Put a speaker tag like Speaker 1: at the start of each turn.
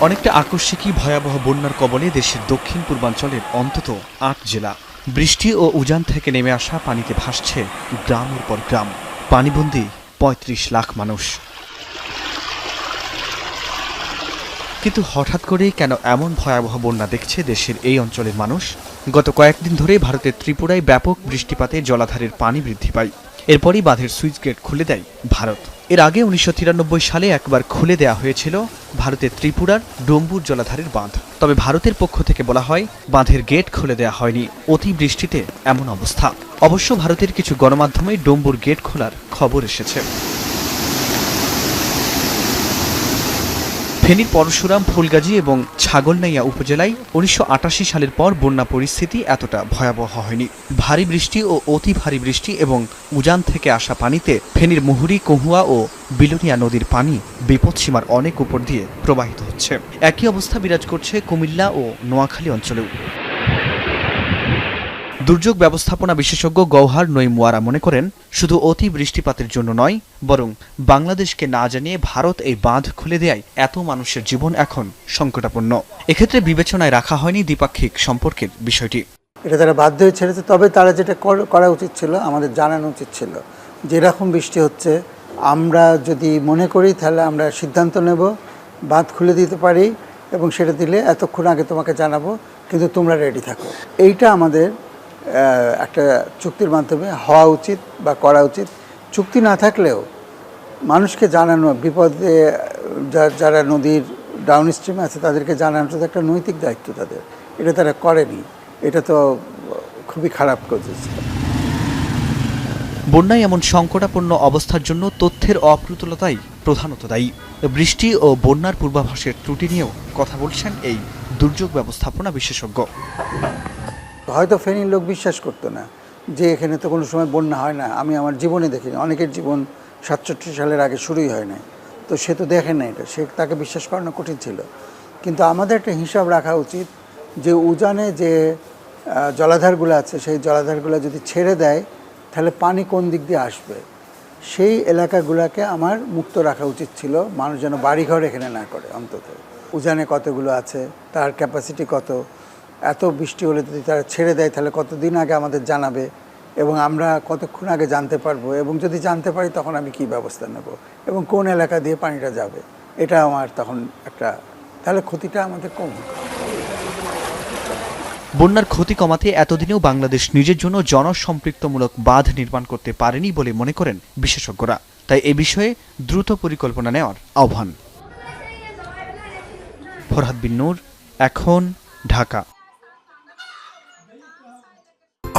Speaker 1: অনেকটা আকস্মিকই ভয়াবহ বন্যার কবলে দেশের দক্ষিণ পূর্বাঞ্চলের অন্তত আট জেলা। বৃষ্টি ও উজান থেকে নেমে আসা পানিতে ভাসছে গ্রামের পর গ্রাম। পানিবন্দি পঁয়ত্রিশ লাখ মানুষ। কিন্তু হঠাৎ করেই কেন এমন ভয়াবহ বন্যা দেখছে দেশের এই অঞ্চলের মানুষ? গত কয়েকদিন ধরে ভারতের ত্রিপুরায় ব্যাপক বৃষ্টিপাতে জলাধারের পানি বৃদ্ধি পায়। এরপরই বাঁধের সুইচ গেট খুলে দেয় ভারত। এর আগে উনিশশো তিরানব্বই সালে একবার খুলে দেওয়া হয়েছিল ভারতের ত্রিপুরার ডম্বুর জলাধারের বাঁধ। তবে ভারতের পক্ষ থেকে বলা হয়, বাঁধের গেট খুলে দেওয়া হয়নি। অতিবৃষ্টিতে এমন অবস্থা। অবশ্য ভারতের কিছু গণমাধ্যমে ডম্বুর গেট খোলার খবর এসেছে। ফেনীর পরশুরাম, ফুলগাজী এবং ছাগলনাইয়া উপজেলায় উনিশশো আটাশি সালের পর বন্যা পরিস্থিতি এতটা ভয়াবহ হয়নি। ভারী বৃষ্টি ও অতি ভারী বৃষ্টি এবং উজান থেকে আসা পানিতে ফেনীর মুহুরি, কহুয়া ও বিলোনিয়া নদীর পানি বিপদসীমার অনেক উপর দিয়ে প্রবাহিত হচ্ছে। একই অবস্থা বিরাজ করছে কুমিল্লা ও নোয়াখালী অঞ্চলেও। দুর্যোগ ব্যবস্থাপনা বিশেষজ্ঞ গৌহার নইমুয়ারা মনে করেন, শুধু অতি বৃষ্টিপাতের জন্য নয়, বরং বাংলাদেশকে না জানিয়ে ভারত এই বাঁধ খুলে দেয় এত মানুষের জীবন এখন সংকটাপন্ন। এক্ষেত্রে বিবেচনায় রাখা হয়নি দ্বিপাক্ষিক সম্পর্কের বিষয়টি।
Speaker 2: এটা তারা বাধ্য হয়ে ছেড়েছে, তবে তারা যেটা কর- উচিত ছিল, আমাদের জানানো উচিত ছিল, যে এরকম বৃষ্টি হচ্ছে, আমরা যদি মনে করি তাহলে আমরা সিদ্ধান্ত নেব, বাঁধ খুলে দিতে পারি এবং সেটা দিলে এতক্ষণ আগে তোমাকে জানাব, কিন্তু তোমরা রেডি থাকো। এইটা আমাদের একটা চুক্তির মাধ্যমে হওয়া উচিত বা করা উচিত। চুক্তি না থাকলেও মানুষকে জানানো, বিপদে যারা নদীর ডাউন স্ট্রিমে আছে তাদেরকে জানানোটা একটা নৈতিক দায়িত্ব তাদের। এটা তারা করেনি। এটা তো খুবই খারাপ করেছে।
Speaker 1: বন্যায় এমন সংকটাপন্ন অবস্থার জন্য তথ্যের অপ্রতুলতাই প্রধানত দায়ী। বৃষ্টি ও বন্যার পূর্বাভাসের ত্রুটি নিয়েও কথা বলছেন এই দুর্যোগ ব্যবস্থাপনা বিশেষজ্ঞ।
Speaker 2: হয়তো ফেনীর লোক বিশ্বাস করতো না যে এখানে তো কোনো সময় বন্যা হয় না। আমি আমার জীবনে দেখিনি। অনেকের জীবন সাতষট্টি সালের আগে শুরুই হয় না তো সে তো দেখে না এটা। সে তাকে বিশ্বাস করানো কঠিন ছিল। কিন্তু আমাদের একটা হিসাব রাখা উচিত যে উজানে যে জলাধারগুলো আছে, সেই জলাধারগুলো যদি ছেড়ে দেয়, তাহলে পানি কোন দিক দিয়ে আসবে? সেই এলাকাগুলোকে আমার মুক্ত রাখা উচিত ছিল। মানুষ যেন বাড়িঘর এখানে না করে অন্তত। উজানে কতগুলো আছে? তার ক্যাপাসিটি কত? এত বৃষ্টি হলে যদি তারা ছেড়ে দেয়, তাহলে কতদিন আগে আমাদের জানাবে এবং আমরা কতক্ষণ আগে জানতে পারব? এবং যদি জানতে পারি, তখন আমি কি ব্যবস্থা নেব? এবং কোন এলাকা দিয়ে পানিটা যাবে? এটা আমার তখন একটা, তাহলে ক্ষতিটা আমাদের কম
Speaker 1: বন্যার ক্ষতি কমাতে এতদিনেও বাংলাদেশ নিজের জন্য জনসম্পৃক্তমূলক বাঁধ নির্মাণ করতে পারেনি বলে মনে করেন বিশেষজ্ঞরা। তাই এ বিষয়ে দ্রুত পরিকল্পনা নেওয়ার আহ্বান। ফরহাদ বিন নূর, এখন ঢাকা।